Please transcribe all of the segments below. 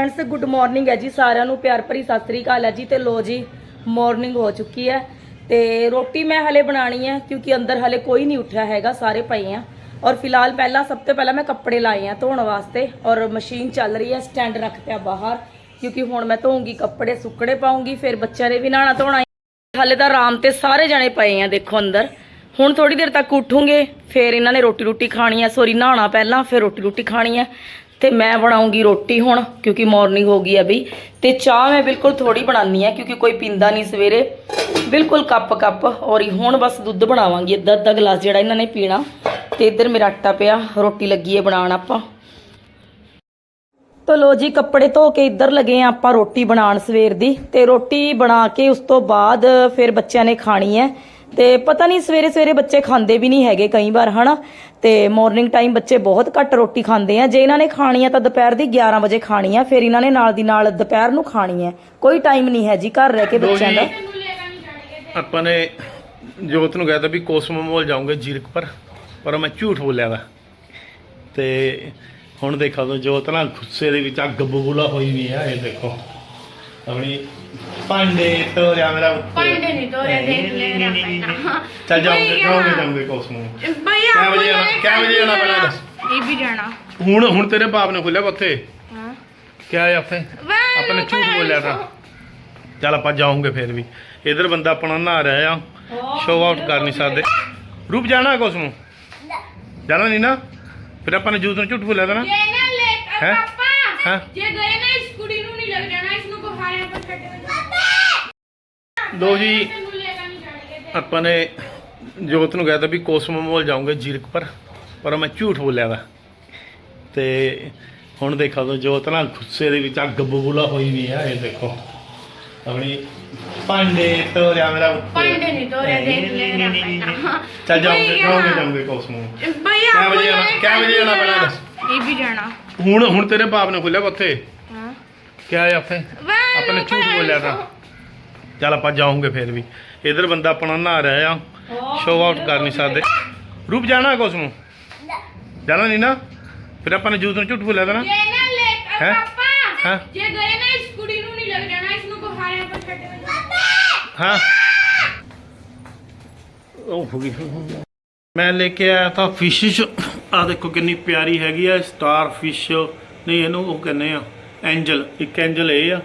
Friends good morning ਹੈ ਜੀ, ਸਾਰਿਆਂ ਨੂੰ ਪਿਆਰ ਭਰੀ ਸਤਿ ਸ੍ਰੀ ਅਕਾਲ ਹੈ ਜੀ ਤੇ ਲੋ ਜੀ ਮਾਰਨਿੰਗ ਹੋ ਚੁੱਕੀ ਹੈ ਤੇ ਰੋਟੀ ਮੈਂ ਹਲੇ ਬਣਾਣੀ ਹੈ ਕਿਉਂਕਿ ਅੰਦਰ ਹਲੇ ਕੋਈ ਨਹੀਂ ਉੱਠਿਆ ਹੈਗਾ, ਸਾਰੇ ਪਏ ਆ ਔਰ ਫਿਲਹਾਲ ਪਹਿਲਾਂ, ਸਭ ਤੋਂ ਪਹਿਲਾਂ ਮੈਂ ਕੱਪੜੇ ਲਾਏ ਆ ਧੋਣ ਵਾਸਤੇ ਔਰ ਮਸ਼ੀਨ ਚੱਲ ਰਹੀ ਹੈ, ਸਟੈਂਡ ਰੱਖ ਪਿਆ ਬਾਹਰ ਕਿਉਂਕਿ ਹੁਣ ਮੈਂ ਧੋਉਂਗੀ ਕੱਪੜੇ, ਸੁੱਕਣੇ ਪਾਉਂਗੀ ਫਿਰ ਬੱਚਿਆਂ ਨੇ ਵੀ ਨਹਾਣਾ ਧੋਣਾ ਹੈ। ਹਲੇ ਤਾਂ ਆਰਾਮ ਤੇ ਸਾਰੇ ਜਣੇ ਪਏ ਆ, ਦੇਖੋ ਅੰਦਰ ਹੁਣ ਥੋੜੀ ਦੇਰ ਤੱਕ ਉੱਠੂਗੇ, ਫਿਰ ਇਹਨਾਂ ਨੇ ਰੋਟੀ ਰੋਟੀ ਖਾਣੀ ਹੈ ਸੋਰੀ ਨਹਾਣਾ ਪਹਿਲਾਂ, ਫਿਰ ਰੋਟੀ ਰੋਟੀ ਖਾਣੀ ਹੈ ਤੇ ਮੈਂ ਬਣਾਉਂਗੀ ਰੋਟੀ ਹੁਣ, ਕਿਉਂਕਿ ਮਾਰਨਿੰਗ ਹੋ ਗਈ ਹੈ ਬਈ। ਤੇ ਚਾਹ ਮੈਂ ਬਿਲਕੁਲ ਥੋੜੀ ਬਣਾਉਣੀ ਹੈ ਕਿਉਂਕਿ ਕੋਈ ਪੀਂਦਾ ਨਹੀਂ ਸਵੇਰੇ। ਬਿਲਕੁਲ ਕੱਪ ਕੱਪ, ਔਰ ਹੁਣ ਬਸ ਦੁੱਧ ਬਣਾਵਾਂਗੀ, ਅੱਧਾ ਅੱਧਾ ਗਲਾਸ ਜਿਹੜਾ ਇਹਨਾਂ ਨੇ ਪੀਣਾ। ਤੇ ਇੱਧਰ ਮੇਰਾ ਆਟਾ ਪਿਆ, ਰੋਟੀ ਲੱਗੀ ਹੈ ਬਣਾਉਣ ਆਪਾਂ। ਤੋ ਲੋ ਜੀ, ਕੱਪੜੇ ਧੋ ਕੇ ਇੱਧਰ ਲੱਗੇ ਆ ਆਪਾਂ ਰੋਟੀ ਬਣਾਉਣ ਸਵੇਰ ਦੀ। ਤੇ ਰੋਟੀ ਬਣਾ ਕੇ ਉਸ ਤੋਂ ਬਾਅਦ ਫਿਰ ਬੱਚਿਆਂ ਨੇ ਖਾਣੀ ਹੈ ਤੇ ਪਤਾ ਨਹੀਂ ਸਵੇਰੇ ਸਵੇਰੇ ਬੱਚੇ ਖਾਂਦੇ ਵੀ ਨਹੀਂ ਹੈਗੇ ਕਈ ਵਾਰ ਹਨਾ? ਤੇ ਮਾਰਨਿੰਗ ਟਾਈਮ ਬੱਚੇ ਬਹੁਤ ਘੱਟ ਰੋਟੀ ਖਾਂਦੇ ਆ। ਜੇ ਇਹਨਾਂ ਨੇ ਖਾਣੀ ਆ ਤਾਂ ਦੁਪਹਿਰ ਦੀ 11 ਵਜੇ ਖਾਣੀ ਆ ਫਿਰ ਇਹਨਾਂ ਨੇ ਨਾਲ ਦੀ ਨਾਲ ਦੁਪਹਿਰ ਨੂੰ ਖਾਣੀ ਹੈ ਕੋਈ ਟਾਈਮ ਨਹੀਂ ਹੈ ਜੀ ਘਰ ਰਹਿ ਕੇ ਬੱਚਿਆਂ ਦਾ। ਆਪਾਂ ਨੇ ਜੋਤ ਨੂੰ ਕਹਿ ਤਾ ਵੀ ਕੋਸਮੋ ਮੋਲ ਜਾਉਂਗੇ ਜੀਰਕਪੁਰ ਪਰ ਮੈਂ ਝੂਠ ਬੋਲਿਆ ਵਾ। ਤੇ ਹੁਣ ਦੇਖਾ ਤੋ ਜੋਤ ਨਾ ਗੁੱਸੇ ਦੇ ਵਿੱਚ ਅੱਗ ਬਬੂਲਾ ਹੋਈ ਵੀ ਆ ਇਹ ਦੇਖੋ। ਆਪਣੀ ਭਾਂਡੇ ਤੋਰਿਆ ਮੇਰਾ ਉੱਤੇ। ਭਾਂਡੇ ਨਹੀਂ ਤੋਰਿਆ ਦੇਖ ਲੈਣਾ ਪੈਣਾ ਚੱਲ ਜਾਓਗੇ ਜਾਓਗੇ ਜਾਓਗੇ ਕੋਸਮੋ ਭਈਆ ਵਜੇ ਆਣਾ ਵਜੇ ਆਣਾ ਪਹਿਲਾਂ ਦੱਸ? ਇਹ ਵੀ ਜਾਣਾ। ਹੁਣ ਹੁਣ ਤੇਰੇ ਬਾਪ ਨੇ ਖੋਲਿਆ ਉੱਥੇ। ਹਾਂ। ਕਿਆ ਹੈ ਉੱਥੇ? ਆਪਾਂ ਨੇ ਝੂਠ ਬੋਲਿਆ ਤਾਂ। ਚੱਲ ਆਪਾਂ ਜਾਓਗੇ ਫੇਰ ਵੀ। ਇਧਰ ਬੰਦਾ ਆਪਣਾ ਨਹਾ ਰਿਹਾ ਆ। ਸ਼ੋਅ ਆਊਟ ਕਰ ਨਹੀਂ ਸਕਦੇ। ਰੂਪ ਜਾਣਾ ਕੋਸਮੋ ਜਾਣਾ ਨਹੀਂ ਨਾ? ਫਿਰ ਆਪਾਂ ਨੇ ਜੂਸ ਨੂੰ ਝੂਠ ਬੋਲਿਆ ਤਾਂ ਨਾ। ਜੇ ਨਾ ਜੇ ਗਏ ਨਾ ਇਸ ਕੁੜੀ ਨੂੰ ਨਹੀਂ ਲੱਗ ਜਾਣਾ ਲੋ ਜੀ ਆਪਾਂ ਨੇ ਜੋਤ ਨੂੰ ਕਹਿਤਾ ਵੀ ਕੋਸਮੋ ਮੋਲ ਜਾਉਂਗੇ ਜੀਰਕਪੁਰ ਪਰ ਮੈਂ ਝੂਠ ਬੋਲਿਆ ਵਾ। ਤੇ ਹੁਣ ਦੇਖਾ ਤੋ ਜੋਤ ਨਾਲ ਗੁੱਸੇ ਦੇ ਵਿੱਚ ਅੱਗ ਬਬੂਲਾ ਹੋਈ ਵੀ ਆ ਇਹ ਦੇਖੋ। ਆਪਣੀ ਪਾਂਡੇ ਤੋਰਿਆ ਮੇਰਾ ਪਾਂਡੇ ਨਹੀਂ ਤੋਰਿਆ ਦੇਖ ਲੈ ਮੇਰਾ ਚੱਲ ਜਾਉਂਗੇ ਜਾਉਂਗੇ ਜਾਉਂਗੇ ਕੋਸਮੋ ਭਈਆ ਕਿਆ ਵਜੇ ਆਣਾ ਕਿਆ ਵਜੇ ਆਣਾ ਬਣਾ ਦੱਸ ਇਹ ਵੀ ਜਾਣਾ। ਹੁਣ ਹੁਣ ਤੇਰੇ ਬਾਪ ਨੇ ਖੁੱਲਿਆ ਉੱਥੇ? ਹਾਂ। ਕਿਆ ਆ ਉੱਥੇ? ਵਾ ਆਪਾਂ ਨੇ ਝੂਠ ਬੋਲਿਆ ਤਾਂ। ਚੱਲ ਆਪਾਂ ਜਾਵਾਂਗੇ ਫੇਰ ਵੀ। ਇਧਰ ਬੰਦਾ ਆਪਣਾ ਨਹਾ ਰਿਹਾ ਆ। ਸ਼ੋਅ ਆਊਟ ਕਰ ਨਹੀਂ ਸਕਦੇ। ਰੂਪ ਜਾਣਾ ਕੋਸ ਨੂੰ? ਜਾਣਾ ਨਹੀਂ ਨਾ? ਫਿਰ ਆਪਾਂ ਨੇ ਜੂਤ ਨੂੰ ਝੂਠ ਬੋਲਿਆ ਤਾਂ ਨਾ। ਜੇ ਨਾ ਲੈ ਹੈ? ਹਾਂ? ਉਹ ਹੋ ਮੈਂ ਲੈ ਕੇ ਆਇਆ ਤਾਂ ਫਿਸ਼ਿਸ਼ ਆ ਦੇਖੋ ਕਿੰਨੀ ਪਿਆਰੀ ਹੈਗੀ ਆ ਸਟਾਰ ਫਿਸ਼ ਨਹੀਂ ਇਹਨੂੰ ਉਹ ਕਹਿੰਦੇ ਆ ਐਂਜਲ ਇੱਕ ਐਂਜਲ ਇਹ ਆ।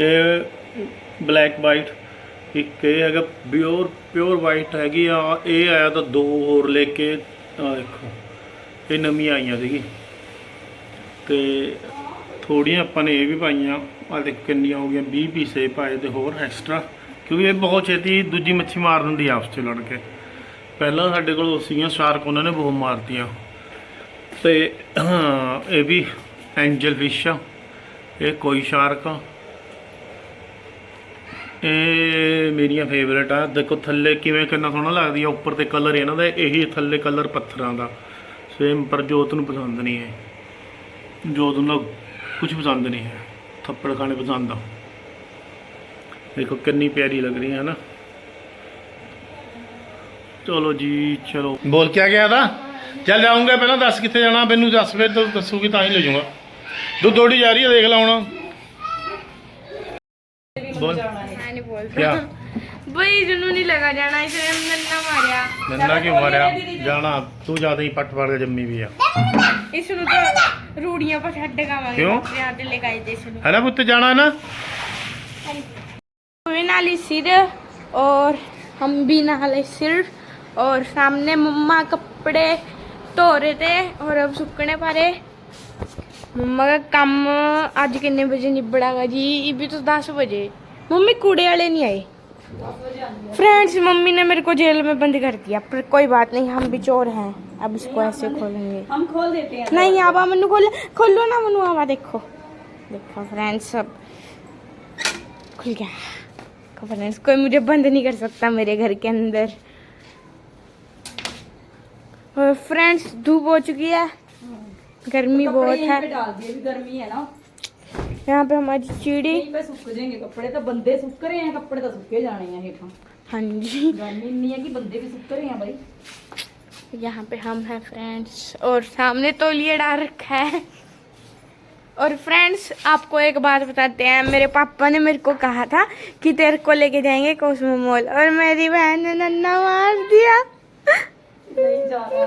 ਇਹ ਬਲੈਕ ਵਾਈਟ ਇੱਕ ਇਹ ਹੈਗਾ ਪਿਓਰ ਪਿਓਰ ਵਾਈਟ ਹੈਗੀ ਆ, ਇਹ ਆਇਆ ਤਾਂ ਦੋ ਹੋਰ ਲੈ ਕੇ ਆ ਦੇਖੋ, ਇਹ ਨਵੀਂ ਆਈਆਂ ਸੀਗੀ। ਤੇ ਥੋੜੀਆਂ ਆਪਾਂ ਨੇ ਇਹ ਵੀ ਪਾਈਆਂ ਆ ਦੇਖ ਕਿੰਨੀਆਂ ਹੋ ਗਈਆਂ 20 ਪੀਸੇ ਪਾਏ ਤੇ ਹੋਰ ਐਕਸਟਰਾ ਕਿਉਂਕਿ ਇਹ ਬਹੁਤ ਛੇਤੀ ਦੂਜੀ ਮੱਛੀ ਮਾਰ ਦਿੰਦੀ ਆਪਸ ਚ ਲੜ ਕੇ। ਪਹਿਲਾਂ ਸਾਡੇ ਕੋਲ ਸੀਗੀਆਂ ਸ਼ਾਰਕ ਉਹਨਾਂ ਨੇ ਬਹੁਤ ਮਾਰਤੀਆਂ। ਤੇ ਇਹ ਵੀ ਐਂਜਲ ਫਿਸ਼ ਆ, ਇਹ ਕੋਈ ਸ਼ਾਰਕ ਆ। ਇਹ ਮੇਰੀਆਂ ਫੇਵਰੇਟ ਆ। ਦੇਖੋ ਥੱਲੇ ਕਿਵੇਂ ਕਿੰਨਾ ਸੋਹਣਾ ਲੱਗਦੀ ਆ, ਉੱਪਰ ਤੇ ਕਲਰ ਇਹਨਾਂ ਦਾ ਇਹੀ ਥੱਲੇ ਕਲਰ ਪੱਥਰਾਂ ਦਾ। ਸੇਮ ਪਰ ਜੋਤ ਨੂੰ ਪਸੰਦ ਨਹੀਂ ਹੈ। ਜੋਤ ਨੂੰ ਕੁਝ ਪਸੰਦ ਨਹੀਂ ਹੈ। ਥੱਪੜ ਖਾਣੇ ਪਸੰਦ ਆ। ਦੇਖੋ ਕਿੰਨੀ ਪਿਆਰੀ ਲੱਗ ਰਹੀ ਹੈ ਨਾ ਚਲੋ ਜੀ, ਚਲੋ। ਬੋਲ ਕੇ ਆ ਗਿਆ ਤਾਂ? ਚੱਲ ਜਾਊਂਗਾ, ਪਹਿਲਾਂ ਦੱਸ ਕਿੱਥੇ ਜਾਣਾ, ਮੈਨੂੰ ਦੱਸ ਫਿਰ ਤੂੰ ਦੱਸੂਗੀ ਤਾਂ ਹੀ ਲੈ ਜਾਊਗਾ। ਦੁੱਧ ਥੋੜੀ ਜਾ ਰਹੀ ਹੈ, ਦੇਖ ਲਾ ਹੁਣ। ਬੋਲ मैं नहीं बोल क्या भाई जुनू नहीं लगा जाना इसलिए हमने ना मारिया ਨੰਨਾ ਕਿਉਂ ਮਾਰਿਆ ਜਾਣਾ ਤੂੰ ਜਿਆਦਾ ਹੀ ਪੱਟ ਪਾੜ ਕੇ ਜੰਮੀ ਵੀ ਆ ਇਸ ਨੂੰ ਤਾਂ ਰੂੜੀਆਂ ਪਰ ਛੱਡ ਕਾਵਾਂਗੇ ਕਿਉਂ? ਯਾਰ ਤੇ ਲੈ ਕੇ ਆਏ ਦੇ ਇਸ ਨੂੰ ਹੈ ਨਾ ਪੁੱਤ ਜਾਣਾ ਹੈ ਨਾ हमें नाली सिर और हम भी नहाले सिर और सामने मम्मा कपड़े धो रहे थे और अब सुकने पारे मम्मा का काम आज कितने बजे निबड़ागा जी ये भी तो दस बजे मम्मी कूड़े वाले नहीं आए। फ्रेंड्स मम्मी ने मेरे को जेल में बंद कर दिया। पर कोई बात नहीं हम भी चोर हैं। अब इसको ऐसे खोलेंगे। हम खोल देते हैं। नहीं आवा मनु खोल खोलो ना मनु आवा देखो। देखो फ्रेंड्स सब खुल गया। फ्रेंड्स कोई मुझे बंद नहीं कर सकता मेरे घर के अंदर। फ्रेंड्स धूप हो चुकी है। गर्मी बहुत है। पे डाल दिए अभी गर्मी है ना। यहाँ पे हमारी चिड़ी। कपड़े तो बंदे सुख रहे हैं कपड़े तो सुखे जाने हाँ जी। गर्मी है कि बंदे भी सुख रहे हैं भाई। यहाँ पे हम हैं फ्रेंड्स और सामने तो लिए डाल रखा है। और फ्रेंड्स आपको एक बात बताते हैं मेरे पापा ने मेरे को कहा था कि तेरे को लेके जाएँगे कॉस्मो मॉल और मेरी बहन ने नन्ना मार दिया। नहीं जा रहा।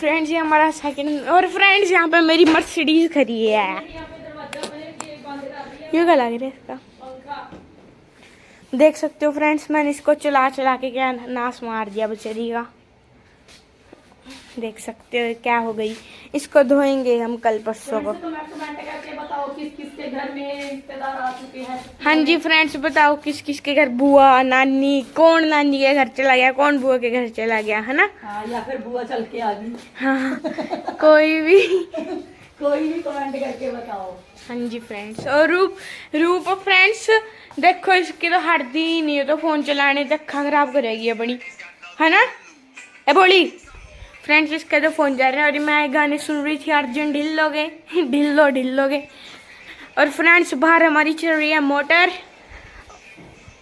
फ्रेंड्स ये हमारा सेकंड और फ्रेंड्स यहाँ पे मेरी मर्सिडीज खड़ी है। ये क्या लग रहा है इसका। देख सकते हो फ्रेंड्स, मैंने इसको चला चला के क्या नाश मार दिया बेचारी का। देख सकते हो क्या हो गई। इसको धोएँगे हम कल परसों को। तो हैं। जी फ्रेंड्स बताओ किस किस के घर बुआ नानी कौन नानी के घर चला गया कौन बुआ के घर चला गया है ना? हाँ या फिर बुआ चल के आ गई। हाँ कोई भी। कोई भी कमेंट करके बताओ। हाँ जी फ्रेंड्स और रूप रूप फ्रेंड्स देखो इसकी तो हटती ही नहीं है तो फ़ोन चलाने अक्खा खराब करेगी अपनी है ना? ए बोली। फ्रेंड्स इसके तो फोन जा रहे हैं और मैं गाने सुन रही थी अर्जुन ढिल्लोगे ढिल्लो ढिल्लोगे और फ्रेंड्स बाहर हमारी चल रही है मोटर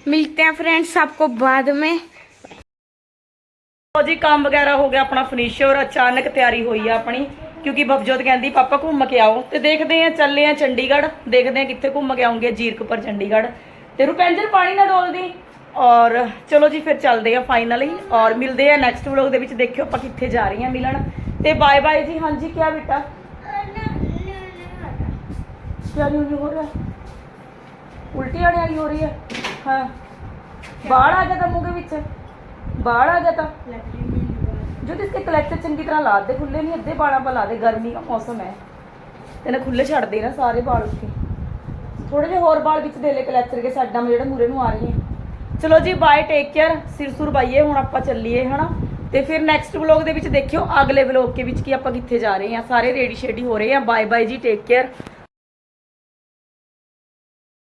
मिलते हैं फ्रेंड्स आपको बाद में ਲੋ ਜੀ ਕੰਮ ਵਗੈਰਾ ਹੋ ਗਿਆ ਆਪਣਾ ਫਿਨਿਸ਼ ਔਰ ਅਚਾਨਕ ਤਿਆਰੀ ਹੋਈ ਆ ਆਪਣੀ ਕਿਉਂਕਿ ਬਬਜੋਤ ਕਹਿੰਦੀ ਪਾਪਾ ਘੁੰਮ ਕੇ ਆਓ ਤੇ ਦੇਖਦੇ ਆ ਚੱਲੇ ਆ ਚੰਡੀਗੜ੍ਹ ਦੇਖਦੇ ਆ ਕਿੱਥੇ ਘੁੰਮ ਕੇ ਆਉਂਗੇ ਜੀਰਕਪੁਰ ਚੰਡੀਗੜ੍ਹ ਤੇ ਰੁਪਿੰਦਰ ਪਾਣੀ ਨਾ ਡੋਲਦੀ ਔਰ ਚਲੋ ਜੀ, ਫਿਰ ਚੱਲਦੇ ਆ ਫਾਈਨਲੀ ਔਰ ਮਿਲਦੇ ਆ ਨੈਕਸਟ ਵਲੋਗ ਦੇ ਵਿੱਚ। ਦੇਖਿਓ ਆਪਾਂ ਕਿੱਥੇ ਜਾ ਰਹੇ ਆ ਮਿਲਣ। ਤੇ ਬਾਏ ਬਾਏ ਜੀ, ਹਾਂਜੀ, ਕਿਆ ਬੇਟਾ? ਉਲਟੀ ਨਹੀਂ ਹੋ ਹੋ ਰਹੀ ਹੈ? ਹਾਂ। ਬਾੜ ਆ ਗਿਆ ਤਾਂ ਮੂੰਹ ਦੇ ਵਿੱਚ। ਬਾੜ ਆ ਗਿਆ ਤਾਂ। ਜੋ ਤੇ ਇਸਕੇ ਕਲੈਕਟਰ ਚੰਗੀ ਤਰ੍ਹਾਂ ਲਾ ਦੇ ਖੁੱਲੇ ਨਹੀਂ, ਅੱਧੇ ਬਾਲਾਂ ਪਾ ਲਾ ਦੇ, ਗਰਮੀ ਦਾ ਮੌਸਮ ਹੈ। ਤੈਨੂੰ ਖੁੱਲੇ ਛੱਡ ਦੇ ਨਾ, ਸਾਰੇ ਬਾਲ ਉੱਥੇ ਥੋੜੇ ਜਿਹਾ ਹੋਰ ਬਾਲ ਵਿੱਚ ਦੇ ਲੈ ਕਲੈਕਟਰ ਕੇ ਸਾਡਾ ਮੈਂ ਜਿਹੜਾ ਮੂਰੇ ਨੂੰ ਆ ਰਹੀ ਹੈ। ਚਲੋ ਜੀ ਬਾਏ ਟੇਕ ਕੇਅਰ ਸਿਰ ਸੁਰ ਬਾਈਏ, ਹੁਣ ਆਪਾਂ ਚੱਲੀਏ, ਹਨਾ? ਤੇ ਫਿਰ ਨੈਕਸਟ ਵਲੌਗ ਦੇ ਵਿੱਚ ਦੇਖਿਓ, ਅਗਲੇ ਵਲੌਗ ਕੇ ਵਿੱਚ ਕੀ ਆਪਾਂ ਕਿੱਥੇ ਜਾ ਰਹੇ ਹਾਂ। ਸਾਰੇ ਰੇਡੀ ਸ਼ੇਡੀ ਹੋ ਰਹੇ ਆ ਬਾਏ ਬਾਏ ਜੀ ਟੇਕ ਕੇਅਰ